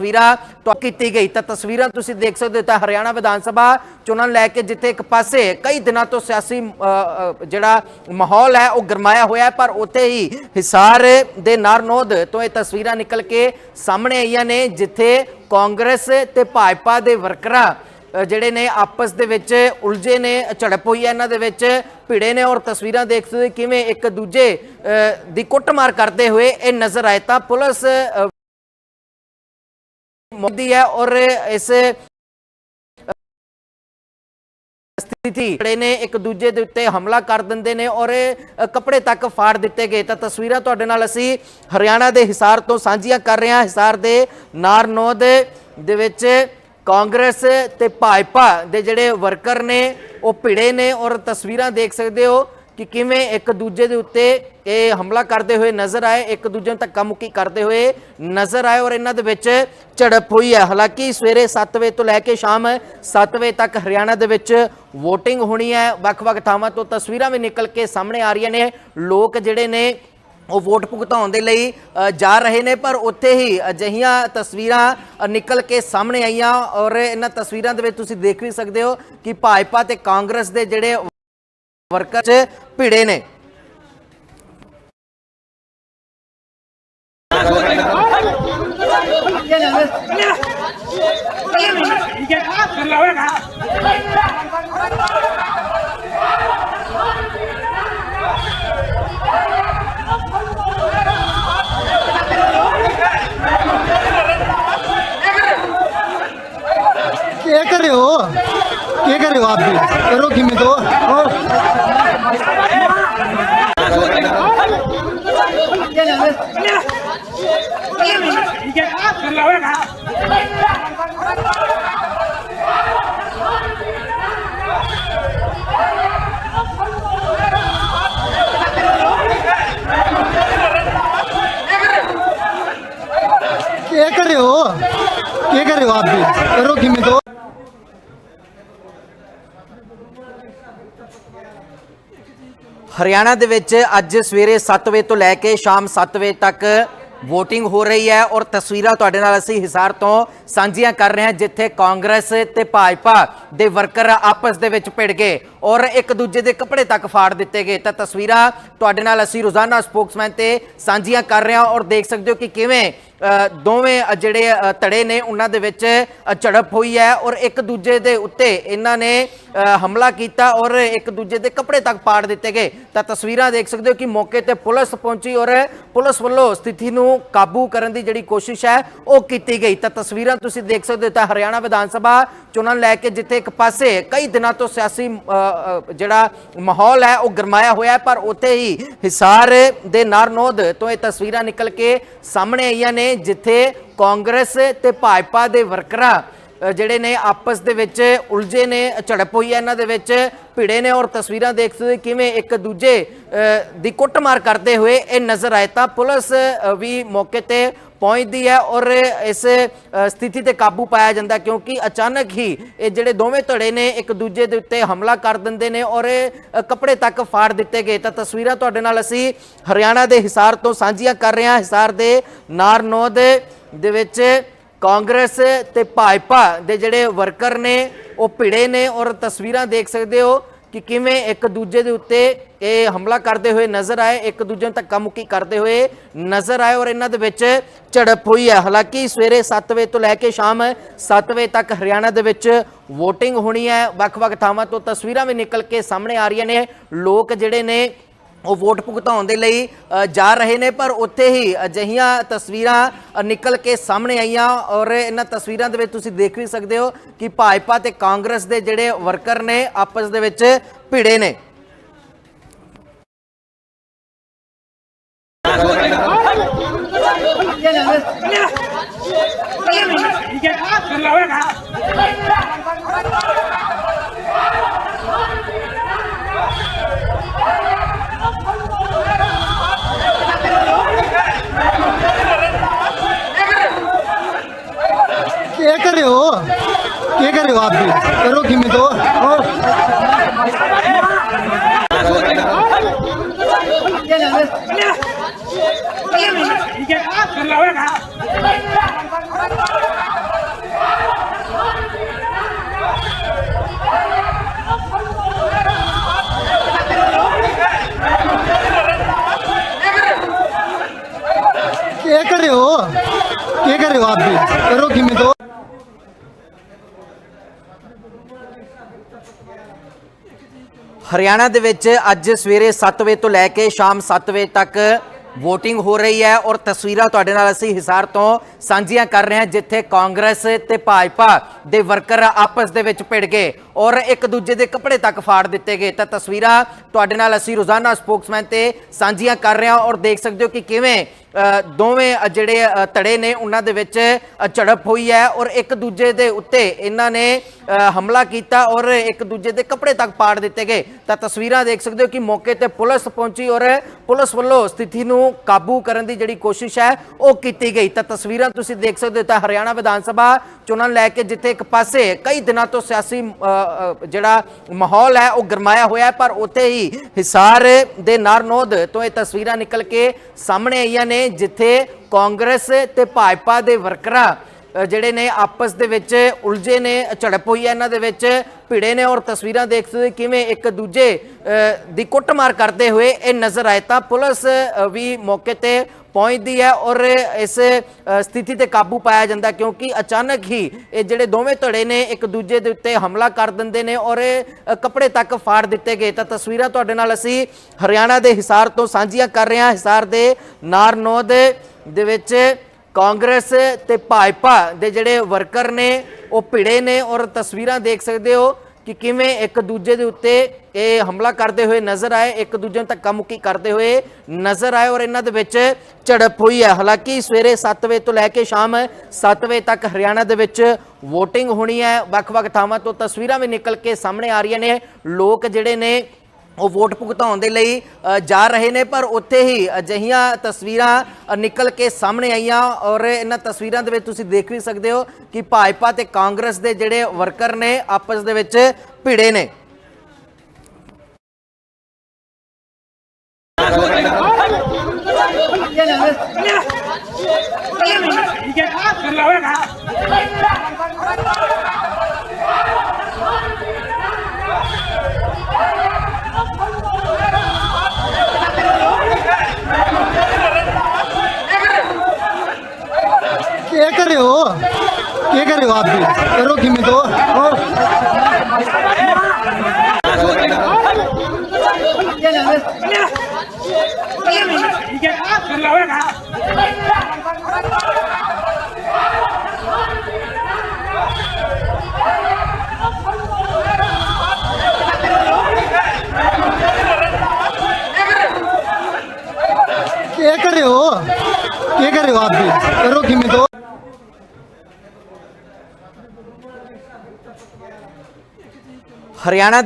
ਤਸਵੀਰਾਂ ਤੋਂ ਕੀਤੀ ਗਈ। ਤਾਂ ਤਸਵੀਰਾਂ ਤੁਸੀਂ ਦੇਖ ਸਕਦੇ ਹੋ ਤਾਂ ਹਰਿਆਣਾ ਵਿਧਾਨ ਸਭਾ ਚੋਣਾਂ ਨੂੰ ਲੈ ਕੇ ਜਿੱਥੇ ਇੱਕ ਪਾਸੇ ਕਈ ਦਿਨਾਂ ਤੋਂ ਸਿਆਸੀ ਜਿਹੜਾ ਮਾਹੌਲ ਹੈ ਉਹ ਗਰਮਾਇਆ ਹੋਇਆ ਹੈ ਪਰ ਉੱਥੇ ਹੀ ਹਿਸਾਰ ਦੇ ਨਾਰਨੋਦ ਤੋਂ ਇਹ ਤਸਵੀਰਾਂ ਨਿਕਲ ਕੇ ਸਾਹਮਣੇ ਆਈਆਂ ਨੇ ਜਿੱਥੇ ਕਾਂਗਰਸ ਤੇ ਭਾਜਪਾ ਦੇ ਵਰਕਰਾਂ ਜਿਹੜੇ ਨੇ ਆਪਸ ਦੇ ਵਿੱਚ ਉਲਝੇ ਨੇ ਝੜਪ ਹੋਈ ਹੈ ਇਹਨਾਂ ਦੇ ਵਿੱਚ ਭਿੜੇ ਨੇ ਔਰ ਤਸਵੀਰਾਂ ਦੇਖ ਸਕਦੇ ਕਿਵੇਂ ਇੱਕ ਦੂਜੇ ਅ, ਦੀ ਕੁੱਟਮਾਰ ਕਰਦੇ ਹੋਏ ਇਹ ਨਜ਼ਰ ਆਏ। ਤਾਂ ਪੁਲਿਸ ਅ, ਮੋਦੀ ਹੈ ਇਸ ਸਥਿਤੀ ਜਿਹੜੇ ਨੇ ਇੱਕ ਦੂਜੇ ਦੇ ਉੱਤੇ ਹਮਲਾ ਕਰ ਦਿੰਦੇ ਨੇ ਔਰ ਕੱਪੜੇ ਤੱਕ ਫਾੜ ਦਿੱਤੇ ਗਏ ਤਾਂ ਤਸਵੀਰਾਂ ਤੁਹਾਡੇ ਨਾਲ ਅਸੀਂ ਹਰਿਆਣਾ ਦੇ ਹਿਸਾਰ ਤੋਂ ਸਾਂਝੀਆਂ ਕਰ ਰਹੇ ਹਾਂ ਹਿਸਾਰ ਦੇ ਨਾਰਨੋਦ ਦੇ ਵਿੱਚ ਕਾਂਗਰਸ ਤੇ ਭਾਜਪਾ ਦੇ ਜਿਹੜੇ ਵਰਕਰ ਨੇ ਉਹ ਭਿੜੇ ਨੇ ਔਰ ਤਸਵੀਰਾਂ ਦੇਖ ਸਕਦੇ ਹੋ ਕਿ ਕਿਵੇਂ ਇੱਕ ਦੂਜੇ ਦੇ ਉੱਤੇ ਇਹ ਹਮਲਾ ਕਰਦੇ ਹੋਏ ਨਜ਼ਰ ਆਏ, ਇੱਕ ਦੂਜੇ ਨੂੰ ਧੱਕਾ ਮੁੱਕੀ ਕਰਦੇ ਹੋਏ ਨਜ਼ਰ ਆਏ ਔਰ ਇਹਨਾਂ ਦੇ ਵਿੱਚ ਝੜਪ ਹੋਈ ਹੈ। ਹਾਲਾਂਕਿ ਸਵੇਰੇ 7 ਵਜੇ ਤੋਂ ਲੈ ਕੇ ਸ਼ਾਮ 7 ਵਜੇ ਤੱਕ ਹਰਿਆਣਾ ਦੇ ਵਿੱਚ VOTING ਹੋਣੀ ਹੈ। ਵੱਖ-ਵੱਖ ਥਾਵਾਂ ਤੋਂ ਤਸਵੀਰਾਂ ਵੀ ਨਿਕਲ ਕੇ ਸਾਹਮਣੇ ਆ ਰਹੀਆਂ ਨੇ। ਲੋਕ ਜਿਹੜੇ ਨੇ ਉਹ ਵੋਟ ਭੁਗਤਾਉਣ ਦੇ ਲਈ ਜਾ ਰਹੇ ਨੇ, ਪਰ ਉੱਥੇ ਹੀ ਅਜਿਹੀਆਂ ਤਸਵੀਰਾਂ ਨਿਕਲ ਕੇ ਸਾਹਮਣੇ ਆਈਆਂ ਔਰ ਇਹਨਾਂ ਤਸਵੀਰਾਂ ਦੇ ਵਿੱਚ ਤੁਸੀਂ ਦੇਖ ਵੀ ਸਕਦੇ ਹੋ ਕਿ ਭਾਜਪਾ ਤੇ ਕਾਂਗਰਸ ਦੇ ਜਿਹੜੇ ਵਰਕਰ ਚ ਭਿੜੇ ਨੇ। क्या कर रहे हो आप भी करो कि मैं तो और ਹਰਿਆਣਾ ਦੇ ਵਿੱਚ ਅੱਜ ਸਵੇਰੇ 7 ਵਜੇ ਤੋਂ ਲੈ ਕੇ ਸ਼ਾਮ 7 ਵਜੇ ਤੱਕ VOTING ਹੋ ਰਹੀ ਹੈ ਔਰ ਤਸਵੀਰਾਂ ਤੁਹਾਡੇ ਨਾਲ ਅਸੀਂ ਹਿਸਾਰ ਤੋਂ ਸਾਂਝੀਆਂ ਕਰ ਰਹੇ ਹਾਂ, ਜਿੱਥੇ ਕਾਂਗਰਸ ਤੇ ਭਾਜਪਾ ਦੇ ਵਰਕਰ ਆਪਸ ਦੇ ਵਿੱਚ ਭਿੜ ਗਏ ਔਰ ਇੱਕ ਦੂਜੇ ਦੇ ਕੱਪੜੇ ਤੱਕ ਫਾੜ ਦਿੱਤੇ ਗਏ। ਤਾਂ ਤਸਵੀਰਾਂ ਤੁਹਾਡੇ ਨਾਲ ਅਸੀਂ ਰੋਜ਼ਾਨਾ ਸਪੋਕਸਮੈਨ ਤੇ ਸਾਂਝੀਆਂ ਕਰ ਰਹੇ ਹਾਂ ਔਰ ਦੇਖ ਸਕਦੇ ਹੋ ਕਿ ਕਿਵੇਂ ਦੋਵੇਂ ਜਿਹੜੇ ਧੜੇ ਨੇ, ਉਹਨਾਂ ਦੇ ਵਿੱਚ ਝੜਪ ਹੋਈ ਹੈ ਔਰ ਇੱਕ ਦੂਜੇ ਦੇ ਉੱਤੇ ਇਹਨਾਂ ਨੇ ਹਮਲਾ ਕੀਤਾ ਔਰ ਇੱਕ ਦੂਜੇ ਦੇ ਕੱਪੜੇ ਤੱਕ ਪਾੜ ਦਿੱਤੇ ਗਏ। ਤਾਂ ਤਸਵੀਰਾਂ ਦੇਖ ਸਕਦੇ ਹੋ ਕਿ ਮੌਕੇ ਤੇ ਪੁਲਿਸ ਪਹੁੰਚੀ ਔਰ ਪੁਲਿਸ ਵੱਲੋਂ ਸਥਿਤੀ ਨੂੰ ਕਾਬੂ ਕਰਨ ਦੀ ਜਿਹੜੀ ਕੋਸ਼ਿਸ਼ ਹੈ, ਉਹ ਕੀਤੀ ਗਈ। ਤਾਂ ਤਸਵੀਰਾਂ ਤੁਸੀਂ ਦੇਖ ਸਕਦੇ ਹੋ ਤਾਂ ਹਰਿਆਣਾ ਵਿਧਾਨ ਸਭਾ ਚੋਣਾਂ ਨੂੰ ਲੈ ਕੇ ਜਿੱਥੇ ਇੱਕ ਪਾਸੇ ਕਈ ਦਿਨਾਂ ਤੋਂ ਸਿਆਸੀ ਜਿਹੜਾ ਮਾਹੌਲ ਹੈ, ਉਹ ਗਰਮਾਇਆ ਹੋਇਆ ਹੈ, ਪਰ ਉੱਥੇ ਹੀ ਹਿਸਾਰ ਦੇ ਨਾਰਨੋਦ ਤੋਂ ਇਹ ਤਸਵੀਰਾਂ ਨਿਕਲ ਕੇ ਸਾਹਮਣੇ ਆਈਆਂ ਨੇ। ਜਿੱਥੇ ਕਾਂਗਰਸ ਤੇ ਭਾਜਪਾ ਦੇ ਵਰਕਰਾਂ ਜਿਹੜੇ ਨੇ ਆਪਸ ਦੇ ਵਿੱਚ ਉਲਝੇ ਨੇ ਝੜਪ ਹੋਈ ਹੈ ਇਹਨਾਂ ਦੇ ਵਿੱਚ ਭਿੜੇ ਨੇ ਔਰ ਤਸਵੀਰਾਂ ਦੇਖ ਸਕਦੇ ਕਿਵੇਂ ਇੱਕ ਦੂਜੇ ਅ, ਦੀ ਕੁੱਟਮਾਰ ਕਰਦੇ ਹੋਏ ਇਹ ਨਜ਼ਰ ਆਏ ਤਾਂ ਪੁਲਿਸ ਵੀ ਮੌਕੇ ਤੇ ਪਹੁੰਚਦੀ ਹੈ ਔਰ ਇਸ ਸਥਿਤੀ ਤੇ ਕਾਬੂ ਪਾਇਆ ਜਾਂਦਾ ਕਿਉਂਕਿ ਅਚਾਨਕ ਹੀ ਇਹ ਜਿਹੜੇ ਦੋਵੇਂ ਧੜੇ ਨੇ, ਇੱਕ ਦੂਜੇ ਦੇ ਉੱਤੇ ਹਮਲਾ ਕਰ ਦਿੰਦੇ ਨੇ ਔਰ ਕੱਪੜੇ ਤੱਕ ਫਾੜ ਦਿੱਤੇ ਗਏ। ਤਾਂ ਤਸਵੀਰਾਂ ਤੁਹਾਡੇ ਨਾਲ ਅਸੀਂ ਹਰਿਆਣਾ ਦੇ ਹਿਸਾਰ ਤੋਂ ਸਾਂਝੀਆਂ ਕਰ ਰਹੇ ਹਾਂ। ਹਿਸਾਰ ਦੇ ਨਾਰਨੋਦ ਦੇ ਵਿੱਚ ਕਾਂਗਰਸ ਤੇ ਭਾਜਪਾ ਦੇ ਜਿਹੜੇ ਵਰਕਰ ਨੇ, ਉਹ ਭਿੜੇ ਨੇ ਔਰ ਤਸਵੀਰਾਂ ਦੇਖ ਸਕਦੇ ਹੋ। ਕਿ ਕਿਵੇਂ ਇੱਕ ਦੂਜੇ ਦੇ ਉੱਤੇ ਇਹ ਹਮਲਾ ਕਰਦੇ ਹੋਏ ਨਜ਼ਰ ਆਏ, ਇੱਕ ਦੂਜੇ ਨੂੰ ਧੱਕਾ ਮੁੱਕੀ ਕਰਦੇ ਹੋਏ ਨਜ਼ਰ ਆਏ ਔਰ ਇਹਨਾਂ ਦੇ ਵਿੱਚ ਝੜਪ ਹੋਈ ਹੈ। ਹਾਲਾਂਕਿ ਸਵੇਰੇ 7 ਵਜੇ ਤੋਂ ਲੈ ਕੇ ਸ਼ਾਮ 7 ਵਜੇ ਤੱਕ ਹਰਿਆਣਾ ਦੇ ਵਿੱਚ VOTING ਹੋਣੀ ਹੈ। ਵੱਖ-ਵੱਖ ਥਾਵਾਂ ਤੋਂ ਤਸਵੀਰਾਂ ਵੀ ਨਿਕਲ ਕੇ ਸਾਹਮਣੇ ਆ ਰਹੀਆਂ ਨੇ। ਲੋਕ ਜਿਹੜੇ ਨੇ ਉਹ ਵੋਟ ਭੁਗਤਾਉਣ ਦੇ ਲਈ ਜਾ ਰਹੇ ਨੇ, ਪਰ ਉੱਥੇ ਹੀ ਅਜਿਹੀਆਂ ਤਸਵੀਰਾਂ ਨਿਕਲ ਕੇ ਸਾਹਮਣੇ ਆਈਆਂ ਔਰ ਇਹਨਾਂ ਤਸਵੀਰਾਂ ਦੇ ਵਿੱਚ ਤੁਸੀਂ ਦੇਖ ਵੀ ਸਕਦੇ ਹੋ ਕਿ ਭਾਜਪਾ ਤੇ ਕਾਂਗਰਸ ਦੇ ਜਿਹੜੇ ਵਰਕਰ ਨੇ, ਆਪਸ ਦੇ ਵਿੱਚ ਭਿੜੇ ਨੇ। जवाब दो करो कि मैं दो और क्या कर रहे हो क्या कर रहे हो आप भी करो कि मैं दो ਹਰਿਆਣਾ ਦੇ ਵਿੱਚ ਅੱਜ ਸਵੇਰੇ 7 ਵਜੇ ਤੋਂ ਲੈ ਕੇ ਸ਼ਾਮ 7 ਵਜੇ ਤੱਕ VOTING ਹੋ ਰਹੀ ਹੈ ਔਰ ਤਸਵੀਰਾਂ ਤੁਹਾਡੇ ਨਾਲ ਅਸੀਂ ਹਿਸਾਰ ਤੋਂ ਸਾਂਝੀਆਂ ਕਰ ਰਹੇ ਹਾਂ, ਜਿੱਥੇ ਕਾਂਗਰਸ ਤੇ ਭਾਜਪਾ ਦੇ ਵਰਕਰ ਆਪਸ ਦੇ ਵਿੱਚ ਭਿੜ ਗਏ ਔਰ ਇੱਕ ਦੂਜੇ ਦੇ ਕੱਪੜੇ ਤੱਕ ਫਾੜ ਦਿੱਤੇ ਗਏ। ਤਾਂ ਤਸਵੀਰਾਂ ਤੁਹਾਡੇ ਨਾਲ ਅਸੀਂ ਰੋਜ਼ਾਨਾ ਸਪੋਕਸਮੈਨ ਤੇ ਸਾਂਝੀਆਂ ਕਰ ਰਹੇ ਹਾਂ ਔਰ ਦੇਖ ਸਕਦੇ ਹੋ ਕਿ ਕਿਵੇਂ ਦੋਵੇਂ ਜਿਹੜੇ ਧੜੇ ਨੇ, ਉਹਨਾਂ ਦੇ ਵਿੱਚ ਝੜਪ ਹੋਈ ਹੈ ਔਰ ਇੱਕ ਦੂਜੇ ਦੇ ਉੱਤੇ ਇਹਨਾਂ ਨੇ ਹਮਲਾ ਕੀਤਾ ਔਰ ਇੱਕ ਦੂਜੇ ਦੇ ਕੱਪੜੇ ਤੱਕ ਪਾੜ ਦਿੱਤੇ ਗਏ। ਤਾਂ ਤਸਵੀਰਾਂ ਦੇਖ ਸਕਦੇ ਹੋ ਕਿ ਮੌਕੇ ਤੇ ਪੁਲਿਸ ਪਹੁੰਚੀ ਔਰ ਪੁਲਿਸ ਵੱਲੋਂ ਸਥਿਤੀ ਨੂੰ ਕਾਬੂ ਕਰਨ ਦੀ ਜਿਹੜੀ ਕੋਸ਼ਿਸ਼ ਹੈ, ਉਹ ਕੀਤੀ ਗਈ। ਤਾਂ ਤਸਵੀਰਾਂ ਤੁਸੀਂ ਦੇਖ ਸਕਦੇ ਹੋ, ਤਾਂ ਹਰਿਆਣਾ ਵਿਧਾਨ ਸਭਾ ਚੋਣਾਂ ਨੂੰ ਲੈ ਕੇ ਜਿੱਥੇ ਇੱਕ ਪਾਸੇ ਕਈ ਦਿਨਾਂ ਤੋਂ ਸਿਆਸੀ ਜਿਹੜਾ ਮਾਹੌਲ ਹੈ, ਉਹ ਗਰਮਾਇਆ ਹੋਇਆ ਹੈ, ਪਰ ਉੱਥੇ ਹੀ ਹਿਸਾਰ ਦੇ ਨਾਰਨੋਦ ਤੋਂ ਇਹ ਤਸਵੀਰਾਂ ਨਿਕਲ ਕੇ ਸਾਹਮਣੇ ਆਈਆਂ ਨੇ। ਜਿੱਥੇ ਕਾਂਗਰਸ ਤੇ ਭਾਜਪਾ ਦੇ ਵਰਕਰਾਂ ਜਿਹੜੇ ਨੇ ਆਪਸ ਦੇ ਵਿੱਚ ਉਲਝੇ ਨੇ, ਝੜਪ ਹੋਈ ਹੈ ਇਹਨਾਂ ਦੇ ਵਿੱਚ, ਭਿੜੇ ਨੇ ਔਰ ਤਸਵੀਰਾਂ ਦੇਖ ਸਕਦੇ ਕਿਵੇਂ ਇੱਕ ਦੂਜੇ ਦੀ ਕੁੱਟਮਾਰ ਕਰਦੇ ਹੋਏ ਇਹ ਨਜ਼ਰ ਆਏ। ਤਾਂ ਪੁਲਿਸ ਵੀ ਮੌਕੇ ਤੇ ਪਹੁੰਚਦੀ ਹੈ ਔਰ ਇਸ ਸਥਿਤੀ ਤੇ ਕਾਬੂ ਪਾਇਆ ਜਾਂਦਾ ਕਿਉਂਕਿ ਅਚਾਨਕ ਹੀ ਇਹ ਜਿਹੜੇ ਦੋਵੇਂ ਧੜੇ ਨੇ ਇੱਕ ਦੂਜੇ ਦੇ ਉੱਤੇ ਹਮਲਾ ਕਰ ਦਿੰਦੇ ਨੇ ਔਰ ਕੱਪੜੇ ਤੱਕ ਫਾੜ ਦਿੱਤੇ ਗਏ। ਤਾਂ ਤਸਵੀਰਾਂ ਤੁਹਾਡੇ ਨਾਲ ਅਸੀਂ ਹਰਿਆਣਾ ਦੇ ਹਿਸਾਰ ਤੋਂ ਸਾਂਝੀਆਂ ਕਰ ਰਹੇ ਹਾਂ। ਹਿਸਾਰ ਦੇ ਨਾਰਨੋਦ ਦੇ ਵਿੱਚ ਕਾਂਗਰਸ ਤੇ ਭਾਜਪਾ ਦੇ ਜਿਹੜੇ ਵਰਕਰ ਨੇ, ਉਹ ਭਿੜੇ ਨੇ ਔਰ ਤਸਵੀਰਾਂ ਦੇਖ ਸਕਦੇ ਹੋ ਕਿ ਕਿਵੇਂ ਇੱਕ ਦੂਜੇ ਦੇ ਉੱਤੇ ਇਹ ਹਮਲਾ ਕਰਦੇ ਹੋਏ ਨਜ਼ਰ ਆਏ, ਇੱਕ ਦੂਜੇ ਨੂੰ ਧੱਕਾ ਮੁੱਕੀ ਕਰਦੇ ਹੋਏ ਨਜ਼ਰ ਆਏ ਔਰ ਇਹਨਾਂ ਦੇ ਵਿੱਚ ਝੜਪ ਹੋਈ ਹੈ। ਹਾਲਾਂਕਿ ਸਵੇਰੇ 7 ਵਜੇ ਤੋਂ ਲੈ ਕੇ ਸ਼ਾਮ 7 ਵਜੇ ਤੱਕ ਹਰਿਆਣਾ ਦੇ ਵਿੱਚ VOTING ਹੋਣੀ ਹੈ। ਵੱਖ-ਵੱਖ ਥਾਵਾਂ ਤੋਂ ਤਸਵੀਰਾਂ ਵੀ ਨਿਕਲ ਕੇ ਸਾਹਮਣੇ ਆ ਰਹੀਆਂ ਨੇ। ਲੋਕ ਜਿਹੜੇ ਨੇ ਉਹ ਵੋਟ ਭੁਗਤਾਉਣ ਦੇ ਲਈ ਜਾ ਰਹੇ ਨੇ, ਪਰ ਉੱਥੇ ਹੀ ਅਜਿਹੀਆਂ ਤਸਵੀਰਾਂ ਨਿਕਲ ਕੇ ਸਾਹਮਣੇ ਆਈਆਂ ਔਰ ਇਹਨਾਂ ਤਸਵੀਰਾਂ ਦੇ ਵਿੱਚ ਤੁਸੀਂ ਦੇਖ ਵੀ ਸਕਦੇ ਹੋ ਕਿ ਭਾਜਪਾ ਤੇ ਕਾਂਗਰਸ ਦੇ ਜਿਹੜੇ ਵਰਕਰ ਨੇ, ਆਪਸ ਦੇ ਵਿੱਚ ਭਿੜੇ ਨੇ। ਕੀ ਕਰ ਰਹੇ ਹੋ ਕੀ ਕਰ ਰਹੇ ਹੋ ਆਪ ਵੀ ਕਰੋ ਕਿਵੇਂ ਤੋਂ ਹੋਰ ਕੀ ਕਰ ਰਹੇ ਹੋ ਕੀ ਕਰ ਰਹੇ ਹੋ ਆਪ ਵੀ ਕਰੋ ਕਿਵੇਂ ਤੋਂ ਹਰਿਆਣਾ